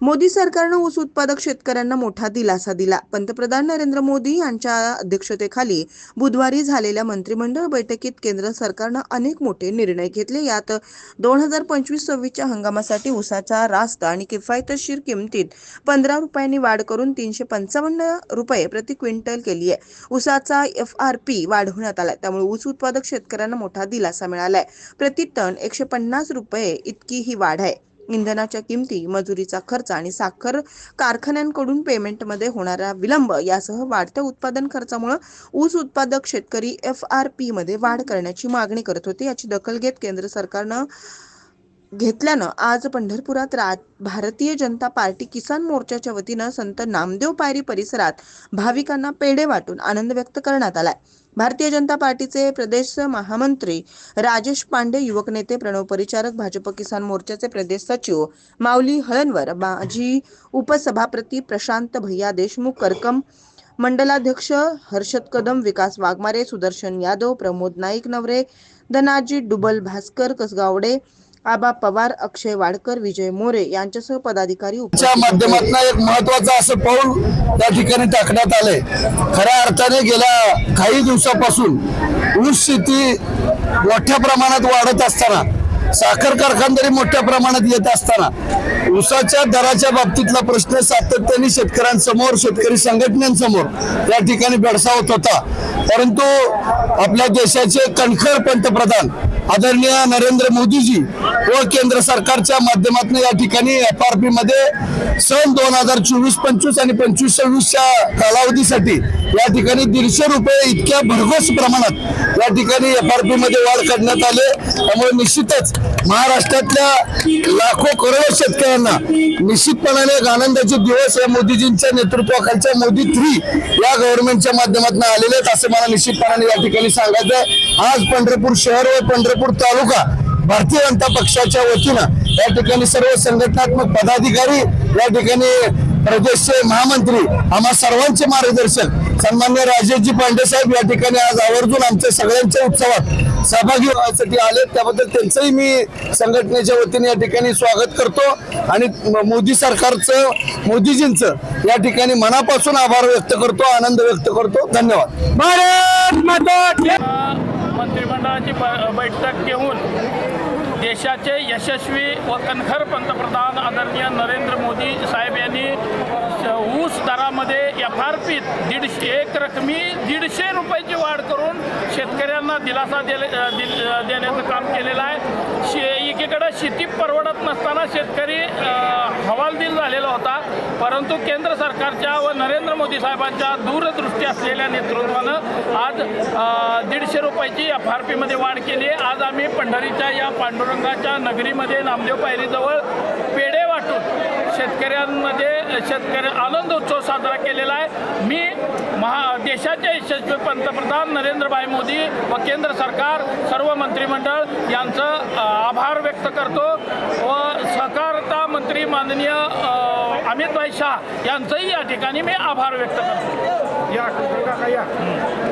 मोदी सरकारनं ऊस उत्पादक शेतकऱ्यांना मोठा दिलासा दिला. पंतप्रधान नरेंद्र मोदी यांच्या अध्यक्षतेखाली बुधवारी झालेल्या मंत्रिमंडळ बैठकीत केंद्र सरकारनं अनेक मोठे निर्णय घेतले. यात दोन हजार पंचवीस सव्वीसच्या हंगामासाठी ऊसाचा रास्त आणि किफायतशीर किमतीत पंधरा रुपयांनी वाढ करून तीनशे पंचावन्न रुपये प्रति क्विंटल केली आहे. ऊसाचा एफ आर पी वाढवण्यात आलाय. त्यामुळे ऊस उत्पादक शेतकऱ्यांना मोठा दिलासा मिळालाय. प्रति टन एकशे पन्नास रुपये इतकी ही वाढ आहे. इंधनाच्या किमती मजुरीचा खर्च आणि साखर कारखान्यांकडून पेमेंटमध्ये होणारा विलंब यासह वाढत्या उत्पादन खर्चामुळे ऊस उत्पादक शेतकरी एफ आर पी मध्ये वाढ करण्याची मागणी करत होते. याची दखल घेत केंद्र सरकारनं घेतल्यानं आज पंढरपुरात भारतीय जनता पार्टी किसान मोर्चाच्या वतीनं संत नामदेव पायरी परिसरात भाविकांना पेढे वाटून आनंद व्यक्त करण्यात आलाय. भारतीय जनता पार्टीचे प्रदेश महामंत्री राजेश पांडे युवक नेते प्रणव परिचारक भाजप किसान मोर्चाचे प्रदेश सचिव माऊली हळणवर माजी उपसभापती प्रशांत भैया देशमुख करकम मंडलाध्यक्ष हर्षद कदम विकास वाघमारे सुदर्शन यादव प्रमोद नाईक नवरे धनाजी डुबल भास्कर कसगावडे आबा पवार अक्षय वाडकर विजय मोरे यांच्यासह पदाधिकारी माध्यमातून एक महत्वाचं असं पाऊल त्या ठिकाणी टाकण्यात आलंय. खऱ्या अर्थाने गेल्या काही दिवसापासून ऊस शेती मोठ्या प्रमाणात वाढत असताना साखर कारखानदारी मोठ्या प्रमाणात येत असताना ऊसाच्या दराच्या बाबतीतला प्रश्न सातत्याने शेतकऱ्यांसमोर शेतकरी संघटनांसमोर या ठिकाणी भेडसावत होता. परंतु आपल्या देशाचे कणखर पंतप्रधान आदरणीय नरेंद्र मोदीजी व केंद्र सरकारच्या माध्यमातून या ठिकाणी एफ आर पी मध्ये सन दोन हजार चोवीस पंचवीस आणि पंचवीस सव्वीसच्या कालावधीसाठी या ठिकाणी दीडशे रुपये इतक्या भरघोस प्रमाणात या ठिकाणी एफ आर पी मध्ये वाढ करण्यात आले त्यामुळे निश्चितच महाराष्ट्रातल्या लाखो करोडो शेतकऱ्यांना निश्चितपणाने एक आनंदाचे दिवस या मोदीजींच्या नेतृत्वाखालच्या मोदी थ्री या गव्हर्नमेंटच्या माध्यमातून आलेले आहेत असं मला निश्चितपणाने या ठिकाणी सांगायचं आहे. आज पंढरपूर शहर व पंढरपूर तालुका भारतीय जनता पक्षाच्या वतीनं या ठिकाणी सर्व संघटनात्मक पदाधिकारी या ठिकाणी प्रदेशचे महामंत्री आम्हा सर्वांचे मार्गदर्शन सन्मान्य राजेशजी पांडे साहेब या ठिकाणी आज आवर्जून आमच्या सगळ्यांच्या उत्सवात सहभागी होण्यासाठी आले त्याबद्दल त्यांचंही मी संघटनेच्या वतीने या ठिकाणी स्वागत करतो आणि मोदी सरकारचं मोदीजींचं या ठिकाणी मनापासून आभार व्यक्त करतो आनंद व्यक्त करतो. धन्यवाद. भारत माता की मंत्रिमंडळाची बैठक घेऊन देशाचे यशस्वी व कणखर पंतप्रधान आदरणीय नरेंद्र मोदी साहेब दरामध्ये एफ आर पीत दीडशे एक रकमी दीडशे रुपयाची वाढ करून शेतकऱ्यांना दिलासा दिले दिल- देण्याचं काम केलेलं आहे. शे एकीकडं शेती परवडत नसताना शेतकरी हवालदिल झालेला होता. परंतु केंद्र सरकारच्या व नरेंद्र मोदी साहेबांच्या दूरदृष्टी असलेल्या नेतृत्वानं आज दीडशे रुपयाची एफ आर पीमध्ये वाढ केली. आहे आज आम्ही पंढरीच्या या पांडुरंगाच्या नगरीमध्ये नामदेव पायरीजवळ पेढे वाटून शेतकऱ्यांमध्ये शेतकरी आनंद उत्सव साजरा केलेला आहे. मी महा देशाचे यशस्वी पंतप्रधान नरेंद्रभाई मोदी व केंद्र सरकार सर्व मंत्रिमंडळ यांचं आभार व्यक्त करतो. व सहकारता मंत्री माननीय अमित अमितभाई शाह यांचंही या ठिकाणी मी आभार व्यक्त करतो. या.